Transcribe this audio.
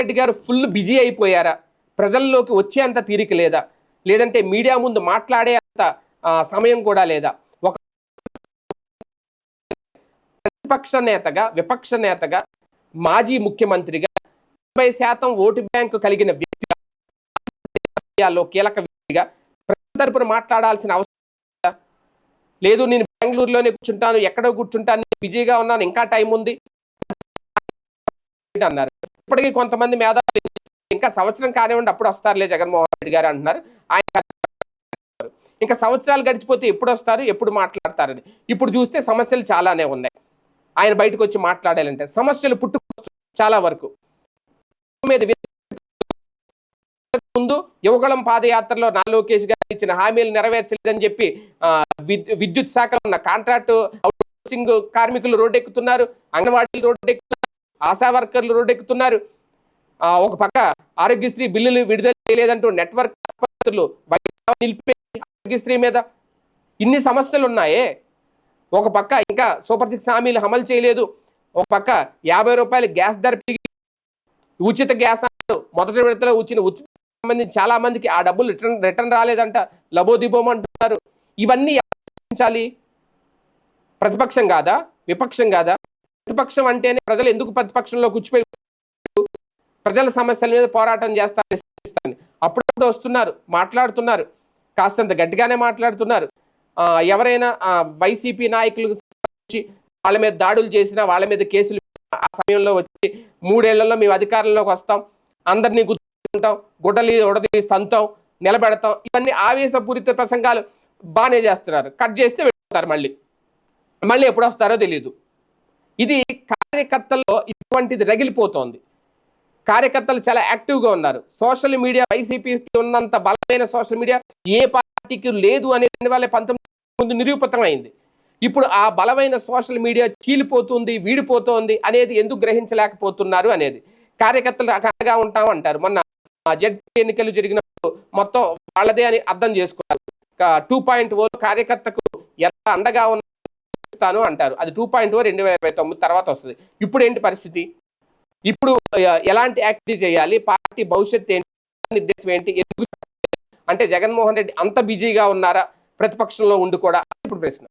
రెడ్డి గారు full busy అయిపోయారా? ప్రజల్లోకి వచ్చేంత తీరిక లేదా? లేదంటే మీడియా ముందు మాట్లాడే అంత సమయం కూడా లేదా? ఒక ప్రతిపక్ష నేతగా విపక్ష నేతగా మాజీ ముఖ్యమంత్రిగా డెబ్బై శాతం ఓటు బ్యాంకు కలిగిన వ్యక్తిగా కీలక వ్యక్తిగా ప్రజల తరపున మాట్లాడాల్సిన అవసరం లేదు? నేను బెంగళూరులోనే కూర్చుంటాను ఎక్కడో కూర్చుంటాను బిజీగా ఉన్నాను ఇంకా టైం ఉంది. అన్నారు. ఇప్పటికీ కొంతమంది మేధావులు ఇంకా సంవత్సరం కానివ్వండి అప్పుడు వస్తారులే జగన్మోహన్ రెడ్డి గారు అంటున్నారు. ఆయన ఇంకా సంవత్సరాలు గడిచిపోతే ఎప్పుడు వస్తారు ఎప్పుడు మాట్లాడతారని. ఇప్పుడు చూస్తే సమస్యలు చాలానే ఉన్నాయి. ఆయన బయటకు వచ్చి మాట్లాడాలంటే సమస్యలు పుట్టుకొస్తున్నాయి చాలా వరకు. మీద ముందు యువగళం పాదయాత్రలో నా లోకేష్ గారు ఇచ్చిన హామీలు నెరవేర్చలేదని చెప్పి విద్యుత్ శాఖలో ఉన్న కాంట్రాక్ట్ హౌసింగ్ కార్మికులు రోడ్డెక్కుతున్నారు అంగన్వాడీలు రోడ్డెక్కుతున్నారు ఆశా వర్కర్లు రోడ్డెక్కుతున్నారు. ఒక పక్క ఆరోగ్యశ్రీ బిల్లులు విడుదల చేయలేదంటూ నెట్వర్క్ ఆసుపత్రులు నిలిపే ఆరోగ్యశ్రీ మీద ఇన్ని సమస్యలు ఉన్నాయే ఒక పక్క ఇంకా సూపర్ సిక్స్ హామీలు అమలు చేయలేదు. ఒక పక్క యాభై రూపాయలు గ్యాస్ ధర పెరిగి ఉచిత గ్యాస్ మొదటి విడతలో వచ్చిన ఉచిత సంబంధించి చాలా మందికి ఆ డబ్బులు రిటర్న్ రిటర్న్ రాలేదంట. లబోదిబోమంటున్నారు ఇవన్నీ ప్రతిపక్షం కాదా? విపక్షం కాదా? ప్రతిపక్షం అంటేనే ప్రజలు ఎందుకు ప్రతిపక్షంలో కూర్చిపోయి ప్రజల సమస్యల మీద పోరాటం చేస్తారని అప్పుడప్పుడు వస్తున్నారు మాట్లాడుతున్నారు. కాస్తంత గట్టిగానే మాట్లాడుతున్నారు. ఎవరైనా వైసీపీ నాయకులకు వచ్చి వాళ్ళ మీద దాడులు చేసినా వాళ్ళ మీద కేసులు ఆ సమయంలో వచ్చి మూడేళ్ళలో మేము అధికారంలోకి వస్తాం అందరినీ గుర్తుంటాం గుడ్డలి ఉడదీసి తంతాం నిలబెడతాం. ఇవన్నీ ఆవేశపూరిత ప్రసంగాలు బాగానే చేస్తున్నారు. కట్ చేస్తే వెళ్తారు మళ్ళీ. మళ్ళీ ఎప్పుడు వస్తారో తెలియదు ఇది కార్యకర్తల్లో ఇటువంటిది రగిలిపోతోంది. కార్యకర్తలు చాలా యాక్టివ్గా ఉన్నారు. సోషల్ మీడియా వైసీపీకి ఉన్నంత బలమైన సోషల్ మీడియా ఏ పార్టీకి లేదు అనే రెండు వేల పంతొమ్మిది ముందు నిరూపితమైంది. ఇప్పుడు ఆ బలమైన సోషల్ మీడియా చీలిపోతుంది వీడిపోతోంది అనేది ఎందుకు గ్రహించలేకపోతున్నారు అనేది కార్యకర్తలు అండగా ఉంటాం అంటారు మొన్న జడ్పీ ఎన్నికలు జరిగినప్పుడు మొత్తం వాళ్ళదే అని అర్థం చేసుకోవాలి. టూ పాయింట్ ఓ కార్యకర్తకు ఎంత అండగా ఉన్న ఇస్తాను అంటారు. అది టూ పాయింట్ ఓ రెండు వేల ఇరవై తొమ్మిది తర్వాత వస్తుంది. ఇప్పుడు ఏంటి పరిస్థితి? ఇప్పుడు ఎలాంటి యాక్టివ్ చేయాలి? పార్టీ భవిష్యత్తు ఏంటి? నిర్దేశం ఏంటి? ఎందుకు అంటే జగన్మోహన్ రెడ్డి అంత బిజీగా ఉన్నారా? ప్రతిపక్షంలో ఉండి కూడా? ఇప్పుడు ప్రశ్న.